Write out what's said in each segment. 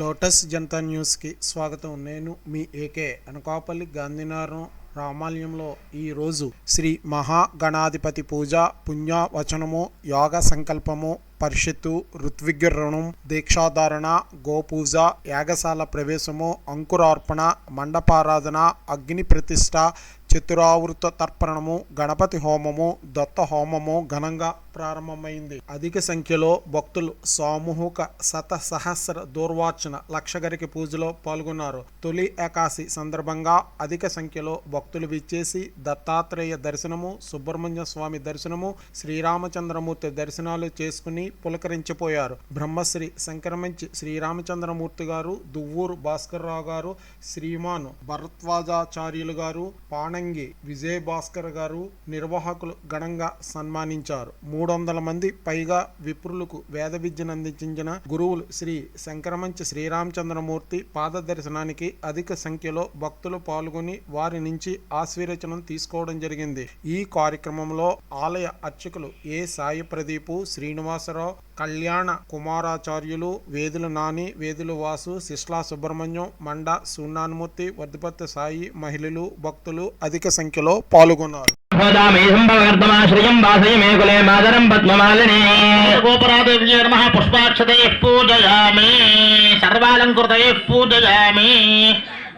Lotus Janata న్యూస్కి స్వాగతం. నేను మీ ఏకే అనకాపల్లి గాంధీనగరం రామాలయంలో ఈరోజు శ్రీ మహాగణాధిపతి పూజ పుణ్యవచనము యోగ సంకల్పము పరిషత్తు ఋత్విగ్రహణం దీక్షాధారణ గోపూజ యాగశాల ప్రవేశము అంకురార్పణ మండపారాధన అగ్ని ప్రతిష్ట చతురావృత తర్పణము గణపతి హోమము దత్త హోమము ఘనంగా ప్రారంభమైంది. అధిక సంఖ్యలో భక్తులు సామూహిక శత సహస్ర దూర్వార్చన లక్షగరికి పూజలో పాల్గొన్నారు. తొలి ఏకాశి సందర్భంగా అధిక సంఖ్యలో భక్తులు విచ్చేసి దత్తాత్రేయ దర్శనము సుబ్రహ్మణ్య స్వామి దర్శనము శ్రీరామచంద్రమూర్తి దర్శనాలు చేసుకుని పులకరించిపోయారు. బ్రహ్మశ్రీ సంక్రమించి శ్రీరామచంద్రమూర్తి గారు దువ్వూరు భాస్కర్ రావు గారు శ్రీమాన్ భరద్వాజాచార్యులు గారు పాణ విజయ భాస్కర్ గారు నిర్వాహకులు ఘనంగా సన్మానించారు. మూడు వందల మంది పైగా విప్రులకు వేద విద్యను అందించిన గురువులు శ్రీ శంకరమంచి శ్రీరామచంద్రమూర్తి పాద దర్శనానికి అధిక సంఖ్యలో భక్తులు పాల్గొని వారి నుంచి ఆశీర్వచనం తీసుకోవడం జరిగింది. ఈ కార్యక్రమంలో ఆలయ అర్చకులు ఏ సాయి ప్రదీపు శ్రీనివాసరావు కళ్యాణ కుమారాచార్యులు వేదుల నాని వేదుల వాసు శిష్లా సుబ్రహ్మణ్యం మండ సున్నాన్మూర్తి వర్ధపత్తి సాయి మహిళలు భక్తులు అధిక సంఖ్యలో పాల్గొన్నారు. హోదామే సంభవర్ధమాశ్రయం వాసయ మే కులే మాదరం పద్మమాలిని. గోపరాదేవ్యే నమ. పుష్పాక్షతే పూజయామి. సర్వాలంకృతయే పూజయామి.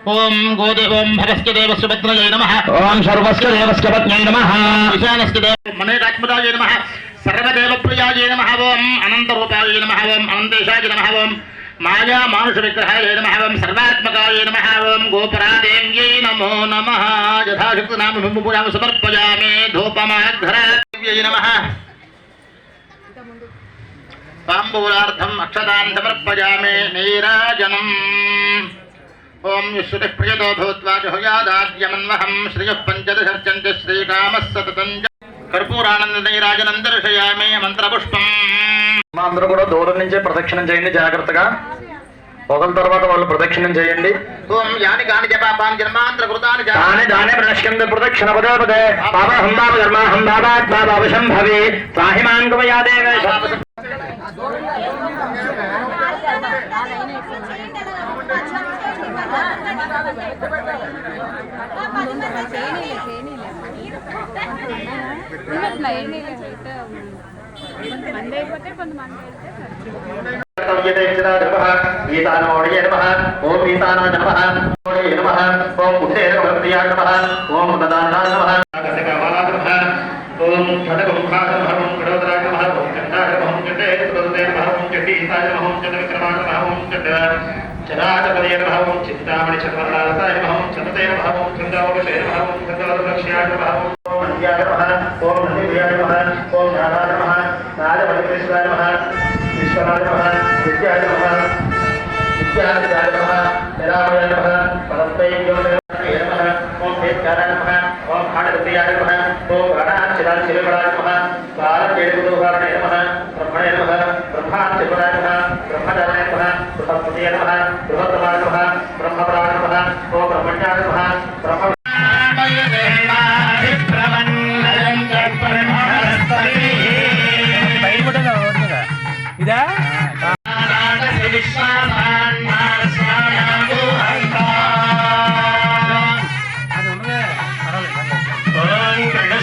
ఓం గోదే ఓం భగస్య దేవస్య పత్నయే నమ. ఓం సర్వస్య దేవస్య పత్న్యై నమః. ఈశానస్య దేవ మనేకాత్మదాయ నమ. సర్వదేవ ప్రియాయ నమ ఓం అనంతరూపాయ నమ ఓం అనంతేశాయ నమ ఓం మాయా మానుష విగ్రహాయ నమ ఓం సర్వాత్మకాయ నమ ఓం గోపరాదేవ్యై నమో నమ యథాశక్తి నామ బింబుపురామ సమర్పయామి ధూపమాఘ్రాదేవ్యై నమ తాంబూలార్థం అక్షతాన్ సమర్పయామి నీరాజనం ఓం విశ్రుతిః ప్రియతో భూత్వా జుహయాదాద్యమన్వహం శ్రియః పంచదశర్చంతి శ్రీకామः సతతం కర్పూరానంద మంత్రపుష్పం అందరూ కూడా దూరం నుంచే ప్రదక్షిణం చేయండి జాగ్రత్తగా ఒకరి తర్వాత వాళ్ళు ప్రదక్షిణం చేయండి ఓం యాని కాని జ పాపాన్ జన్మాంతర కృతాని జ దాని దానే ప్రదక్షిణ ప్రదక్షిణ పదే పదే పాపహం పాప ధర్మాహం పాపాత్ పాపావశం భవే సాహిమాన్ కుమయా దేవేశ గీతానోడయ నమ ఓం గీతానాయ నమ ఓడయ నమ ఓం ఉదయ ప్రియాయ నమ ఓం ఉదదానాయ నమ కటకవాలాయ నమ ఓం షటకముఖాయ నమ ఓం కడోదరాయ నమ ఓం చండాయ నమ ఓం చండే సుదోదయ నమ ఓం చండీసాయ నమ ఓం చండ విక్రమాయ నమ ఓం చండ చరాచపదయ నమ ఓం చింతామణి చంద్రలాసాయ నమ ఓం చందతే నమ ఓం చంద్రవశయ నమ ఓం చంద్రవదలక్ష్యాయ నమ ఓం सूर्याय नमः ओम धनुर्याय नमः ओम नाराय नमः नारवल्लेश्वराय नमः विश्वनाथ नमः विद्याय नमः विद्यानंदाय नमः निरामयाय नमः परस्मै योगदाय नमः ओम भेदकाराय नमः ओम भाणकृत्याय नमः ओम गणाचिराय शिवपराय नमः बालकेडुदोहारणे नमः ब्रह्मणे नमः ब्रह्माचिराय नमः ब्रह्मदानाय नमः बृहस्पतये नमः बृहत्तमाय नमः ब्रह्मपराय नमः ओम ब्रह्मण्याय नमः